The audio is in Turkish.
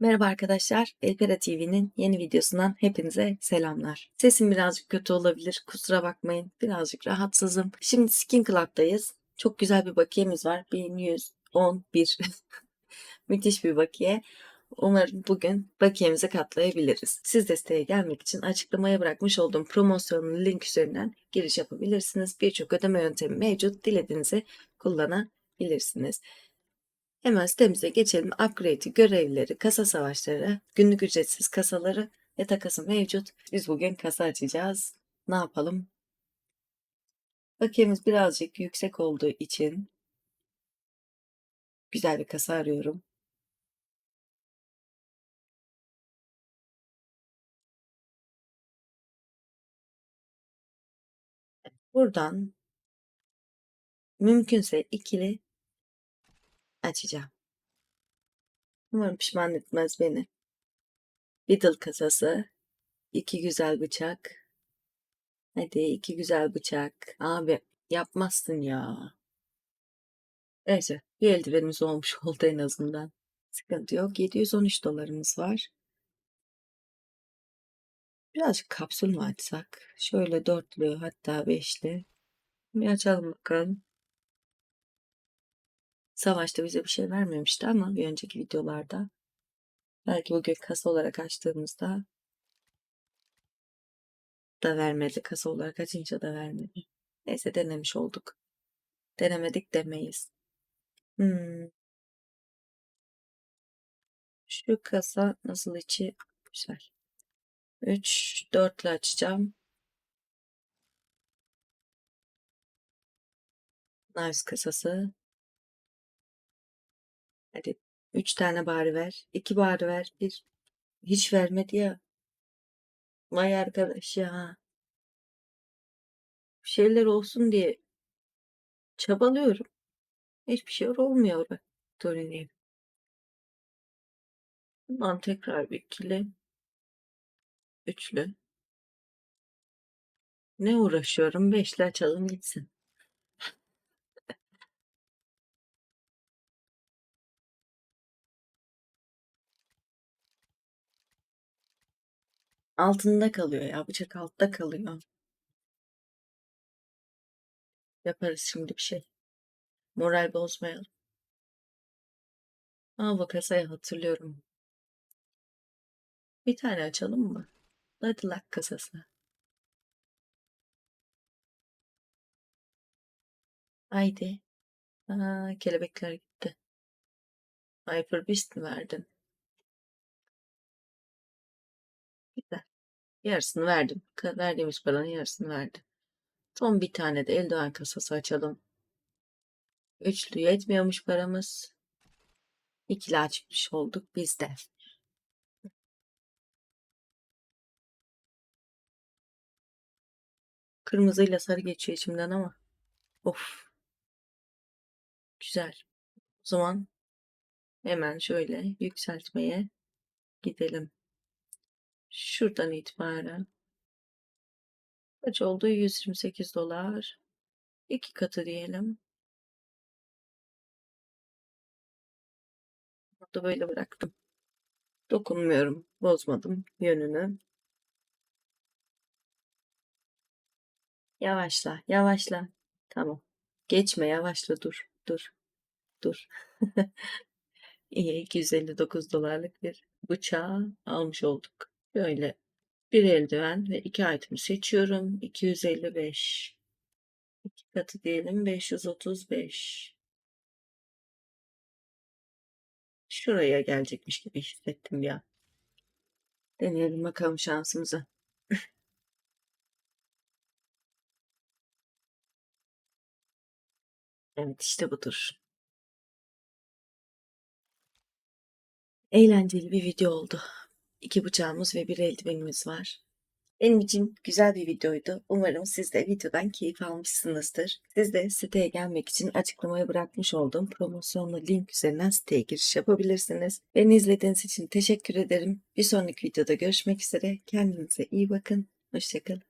Merhaba arkadaşlar, Elpera TV'nin yeni videosundan hepinize selamlar. Sesim birazcık kötü olabilir, kusura bakmayın. Birazcık rahatsızım. Şimdi Skin Club'dayız. Çok güzel bir bakiyemiz var. 1111. Müthiş bir bakiye. Umarım bugün bakiyemizi katlayabiliriz. Siz de siteye gelmek için açıklamaya bırakmış olduğum promosyonun link üzerinden giriş yapabilirsiniz. Birçok ödeme yöntemi mevcut. Dilediğinizi kullanabilirsiniz. Hemen sitemize geçelim. Upgrade'i, görevleri, kasa savaşları, günlük ücretsiz kasaları ve takası mevcut. Biz bugün kasa açacağız. Ne yapalım? Bakiyemiz birazcık yüksek olduğu için güzel bir kasa arıyorum. Buradan mümkünse ikili açacağım. Umarım pişman etmez beni. Beetle kasası. iki güzel bıçak. Hadi iki güzel bıçak. Abi yapmazsın ya. Neyse bir eldivenimiz olmuş oldu en azından. Sıkıntı yok. 713 dolarımız var. Birazcık kapsül mü açsak? Şöyle dörtlü hatta beşli. Bir açalım bakalım. Savaşta bize bir şey vermemişti ama bir önceki videolarda. Belki bugün kasa olarak açtığımızda da vermedi. Kasa olarak açınca da vermedi. Neyse denemiş olduk. Denemedik demeyiz. Hmm. Şu kasa nasıl içi güzel. 3 4'lü açacağım. Knives kasası. Hadi 3 tane bari ver. 2 bari ver. Bir hiç vermedi ya. Vay arkadaş ya. Bir şeyler olsun diye çabalıyorum. Hiçbir şey olmuyor bak. Torunayım. Bundan tekrar bir ikili. Üçlü. Ne uğraşıyorum? Beşli açalım gitsin. Altında kalıyor ya. Bıçak altta kalıyor. Yaparız şimdi bir şey. Moral bozmayalım. Bu kasayı hatırlıyorum. Bir tane açalım mı? Hadi lak kasası. Haydi. Aa, kelebekler gitti. Hyper Beast mi verdin? Yarısını verdim. Verdiğimiz paranın yarısını verdim. Son bir tane de eldiven kasası açalım. Üçlü yetmiyormuş paramız. İkili açmış olduk biz de. Kırmızıyla sarı geçiyor içimden ama. Of. Güzel. O zaman hemen şöyle yükseltmeye gidelim. Şuradan itibaren. Kaç oldu? 128 dolar. İki katı diyelim. Bunu da böyle bıraktım. Dokunmuyorum. Bozmadım yönünü. Yavaşla, yavaşla. Tamam. Geçme, yavaşla dur. Dur. Dur. İyi 259 dolarlık bir bıçağı almış olduk. Böyle bir eldiven ve iki item seçiyorum. 255. İki katı diyelim 535. Şuraya gelecekmiş gibi hissettim ya. Deneyelim bakalım şansımızı. Evet işte budur. Eğlenceli bir video oldu. İki bıçağımız ve bir eldivenimiz var. Benim için güzel bir videoydu. Umarım siz de videodan keyif almışsınızdır. Siz de siteye gelmek için açıklamaya bırakmış olduğum promosyonlu link üzerinden siteye giriş yapabilirsiniz. Beni izlediğiniz için teşekkür ederim. Bir sonraki videoda görüşmek üzere. Kendinize iyi bakın. Hoşçakalın.